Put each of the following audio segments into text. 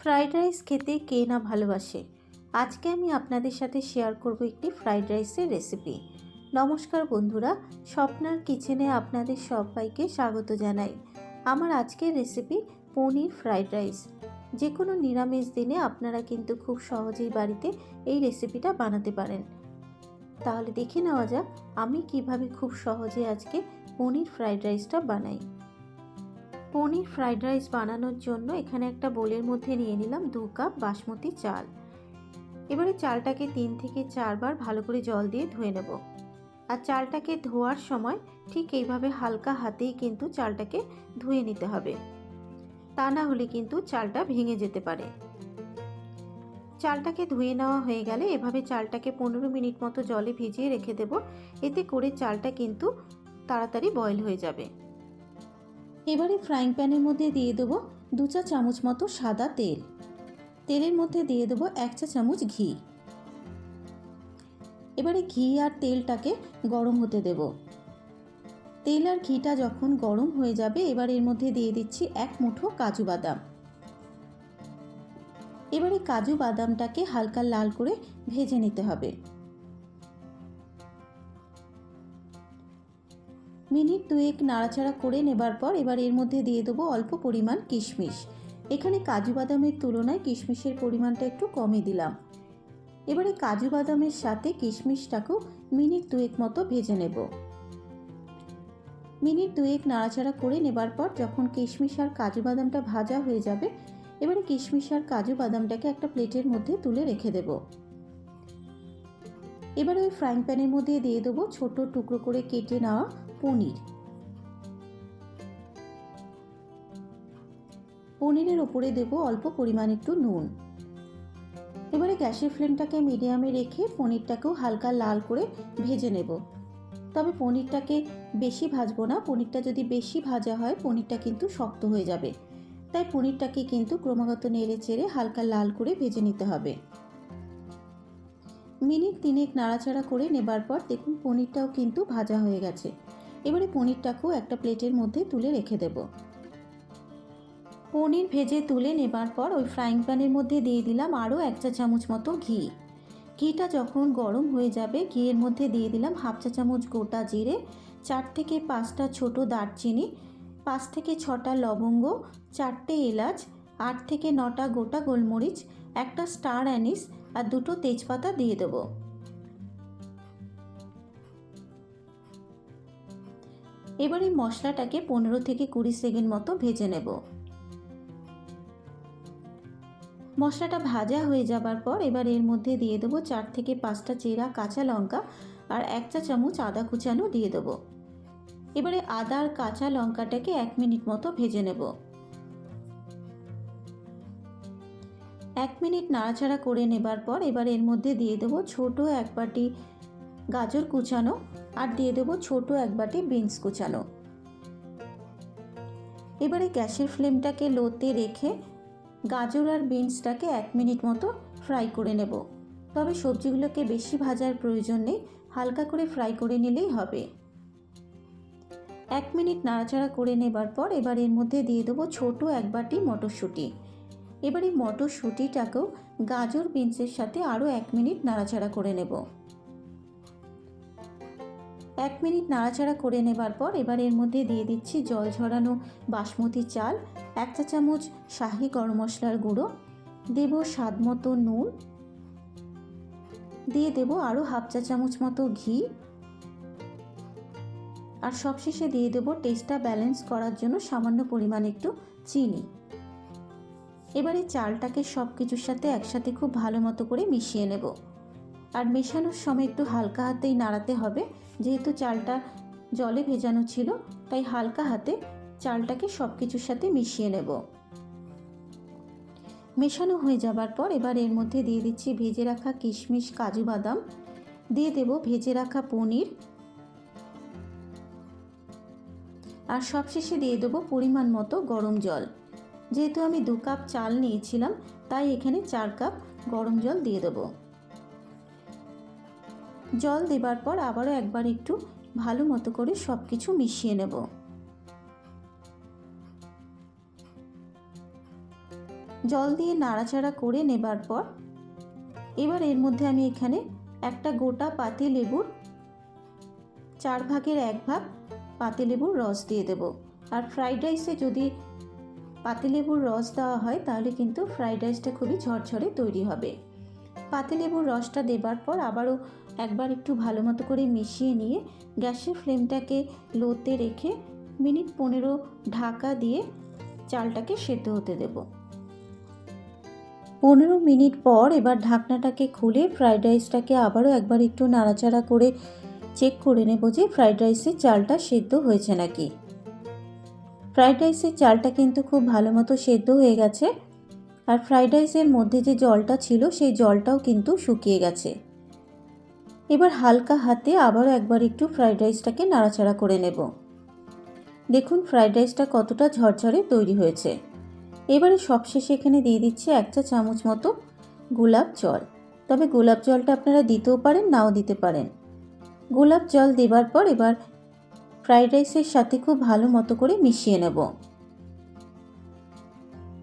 Fried rice খেতে কে না ভালোবাসে? আজকে আমি আপনাদের সাথে শেয়ার করব একটি ফ্রাইড রাইসের রেসিপি। নমস্কার বন্ধুরা, স্বপ্নার কিচেনে আপনাদের সবাইকে স্বাগত জানাই। আমার আজকের রেসিপি পনির ফ্রাইড রাইস। যে কোনো নিরামিষ দিনে আপনারা কিন্তু খুব সহজেই বাড়িতে এই রেসিপিটা বানাতে পারেন। তাহলে দেখে নেওয়া যাক আমি কীভাবে খুব সহজে আজকে পনির ফ্রাইড রাইসটা বানাই। পনির ফ্রাইড রাইস বানানোর জন্য এখানে একটা বোলের মধ্যে নিয়ে নিলাম দু কাপ বাসমতি চাল। এবারে চালটাকে তিন থেকে চারবার ভালো করে জল দিয়ে ধুয়ে নেব। আর চালটাকে ধোয়ার সময় ঠিক এইভাবে হালকা হাতেই কিন্তু চালটাকে ধুয়ে নিতে হবে। তা না হলে কিন্তু চালটা ভেঙে যেতে পারে। চালটাকে ধুয়ে নেওয়া হয়ে গেলে এভাবে চালটাকে পনেরো মিনিট মতো জলে ভিজিয়ে রেখে দেব। এতে করে চালটা কিন্তু তাড়াতাড়ি বয়েল হয়ে যাবে। এবারে ফ্রাইং প্যানের মধ্যে দিয়ে দেবো দু চা চামচ মতো সাদা তেল। তেলের মধ্যে দিয়ে দেবো এক চা চামচ ঘি। এবারে ঘি আর তেলটাকে গরম হতে দেব। তেল আর ঘিটা যখন গরম হয়ে যাবে, এবার এর মধ্যে দিয়ে দিচ্ছি এক মুঠো কাজু বাদাম। এবারে কাজু বাদামটাকে হালকা লাল করে ভেজে নিতে হবে। মিনিট দুয়েক নাড়াচাড়া করে নেবার পর এবার এর মধ্যে দিয়ে দেবো অল্প পরিমাণ কিশমিশ। এখানে কাজু বাদামের তুলনায় কিশমিশের পরিমাণটা একটু কমই দিলাম। এবারে কাজু বাদামের সাথে কিশমিশটাকেও মিনিট দুয়েক মতো ভেজে নেব। মিনিট দুয়েক নাড়াচাড়া করে নেবার পর যখন কিশমিশ আর কাজু বাদামটা ভাজা হয়ে যাবে, এবারে কিশমিশ আর কাজু বাদামটাকে একটা প্লেটের মধ্যে তুলে রেখে দেব। এবারে ওই ফ্রাইং প্যানের মধ্যে দিয়ে দেবো ছোট টুকরো করে কেটে নেওয়া পনির। পনিরের ওপরে দেবো অল্প পরিমাণ একটু নুন। এবারে গ্যাসের ফ্লেমটাকে মিডিয়ামে রেখে পনিরটাকেও হালকা লাল করে ভেজে নেব। তবে পনিরটাকে বেশি ভাজবো না, পনিরটা যদি বেশি ভাজা হয়, পনিরটা কিন্তু শক্ত হয়ে যাবে। তাই পনিরটাকে কিন্তু ক্রমাগত নেড়ে চেড়ে হালকা লাল করে ভেজে নিতে হবে। মিনিট তিনেক নাড়াচাড়া করে নেবার পর দেখুন পনিরটাও কিন্তু ভাজা হয়ে গেছে। এবারে পনিরটাকেও একটা প্লেটের মধ্যে তুলে রেখে দেব। পনির ভেজে তুলে নেবার পর ওই ফ্রাইং প্যানের মধ্যে দিয়ে দিলাম আরও এক চা চামচ মতো ঘি। ঘিটা যখন গরম হয়ে যাবে, ঘিয়ের মধ্যে দিয়ে দিলাম হাফ চা চামচ গোটা জিরে, চার থেকে পাঁচটা ছোট দারচিনি, পাঁচ থেকে ছটা লবঙ্গ, চারটে এলাচ, আট থেকে নটা গোটা গোলমরিচ, একটা স্টার অ্যানিস আর দুটো তেজপাতা দিয়ে দেবো। এবার এই মশলাটাকে পনেরো থেকে কুড়ি সেকেন্ড মতো ভেজে নেব। মশলাটা ভাজা হয়ে যাবার পর এবার এর মধ্যে দিয়ে দেবো চার থেকে পাঁচটা চেরা কাঁচা লঙ্কা আর এক চা চামচ আদা কুচানো দিয়ে দেবো। এবারে আদা আর কাঁচা লঙ্কাটাকে এক মিনিট মতো ভেজে নেব। এক মিনিট নাড়াচাড়া করে নেবার পর এবার এর মধ্যে দিয়ে দেবো ছোট এক বাটি গাজর কুচানো আর দিয়ে দেবো ছোট এক বাটি বিনস কুচানো। এবারে গ্যাসের ফ্লেমটাকে লোতে রেখে গাজর আর বিনসটাকে এক মিনিট মতো ফ্রাই করে নেব। তবে সবজিগুলোকে বেশি ভাজার প্রয়োজন নেই, হালকা করে ফ্রাই করে নিলেই হবে। এক মিনিট নাড়াচাড়া করে নেবার পর এবার এর মধ্যে দিয়ে দেবো ছোট এক বাটি মটরশুঁটি। এবার এই মটরশুঁটিটাকেও গাজর বিনসের সাথে আরও এক মিনিট নাড়াচাড়া করে নেব। এক মিনিট নাড়াচাড়া করে নেবার পর এবার এর মধ্যে দিয়ে দিচ্ছি জল ঝরানো বাসমতি চাল, এক চা চামচ শাহি গরম মশলার গুঁড়ো, দেব স্বাদ মতো নুন, দিয়ে দেব আরও হাফ চা চামচ মতো ঘি আর সবশেষে দিয়ে দেব টেস্টটা ব্যালেন্স করার জন্য সামান্য পরিমাণ একটু চিনি। এবারে চালটাকে সব কিছুর সাথে একসাথে খুব ভালো মতো করে মিশিয়ে নেব। আর মেশানোর সময় একটু হালকা হাতেই নাড়াতে হবে। যেহেতু চালটা জলে ভেজানো ছিল, তাই হালকা হাতে চালটাকে সব কিছুর সাথে মিশিয়ে নেব। মেশানো হয়ে যাবার পর এবার এর মধ্যে দিয়ে দিচ্ছি ভেজে রাখা কিশমিশ, কাজু বাদাম। দিয়ে দেব ভেজে রাখা পনির। আর সবশেষে দিয়ে দেবো পরিমাণ মতো গরম জল। যেহেতু আমি দু কাপ চাল নিয়েছিলাম, তাই এখানে চার কাপ গরম জল দিয়ে দেবো। জল দেবার পর আবারও একবার একটু ভালো মতো করে সব কিছু মিশিয়ে নেব। জল দিয়ে নাড়াচাড়া করে নেবার পর এবার এর মধ্যে আমি এখানে একটা গোটা পাতি লেবুর চার ভাগের এক ভাগ পাতিলেবুর রস দিয়ে দেব। আর ফ্রাইড রাইসে যদি পাতিলেবুর রস দেওয়া হয় তাহলে কিন্তু ফ্রাইড রাইসটা খুবই ঝরঝরে তৈরি হবে। পাতিলেবুর রসটা দেবার পর আবারও একবার একটু ভালো মতো করে মিশিয়ে নিয়ে গ্যাসের ফ্লেমটাকে লোতে রেখে মিনিট পনেরো ঢাকা দিয়ে চালটাকে সেদ্ধ হতে দেব। পনেরো মিনিট পর এবার ঢাকনাটাকে খুলে ফ্রাইড রাইসটাকে আবারও একবার একটু নাড়াচাড়া করে চেক করে নেব যে ফ্রাইড রাইসের চালটা সেদ্ধ হয়েছে নাকি। ফ্রাইড রাইসের চালটা কিন্তু খুব ভালো মতো সেদ্ধ হয়ে গেছে। আর ফ্রাইড রাইসের মধ্যে যে জলটা ছিল সেই জলটাও কিন্তু শুকিয়ে গেছে। এবার হালকা হাতে আবারও একবার একটু ফ্রাইড রাইসটাকে নাড়াচাড়া করে নেব। দেখুন ফ্রাইড রাইসটা কতটা ঝরঝরে তৈরি হয়েছে। এবারে সবশেষে এখানে দিয়ে দিচ্ছি এক চা চামচ মতো গোলাপ জল। তবে গোলাপ জলটা আপনারা দিতেও পারেন, নাও দিতে পারেন। গোলাপ জল দেবার পর এবার ফ্রাইড রাইসের সাথে খুব ভালো মতো করে মিশিয়ে নেব।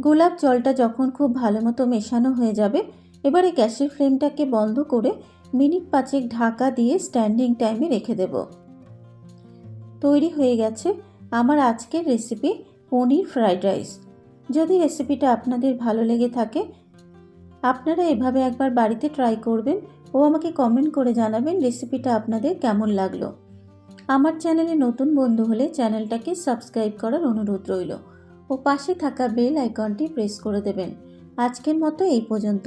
গোলাপ জলটা যখন খুব ভালো মতো মেশানো হয়ে যাবে এবারে গ্যাসের ফ্লেমটাকে বন্ধ করে মিনিট পাঁচেক ঢাকা দিয়ে স্ট্যান্ডিং টাইমে রেখে দেব। তৈরি হয়ে গেছে আমার আজকের রেসিপি পনির ফ্রাইড রাইস। যদি রেসিপিটা আপনাদের ভালো লেগে থাকে, আপনারা এভাবে একবার বাড়িতে ট্রাই করবেন ও আমাকে কমেন্ট করে জানাবেন রেসিপিটা আপনাদের কেমন লাগল। আমার চ্যানেলে নতুন বন্ধু হলে চ্যানেলটাকে সাবস্ক্রাইব করার অনুরোধ রইল। ও পাশে থাকা বেল আইকনটি প্রেস করে দেবেন। আজকের মতো এই পর্যন্ত।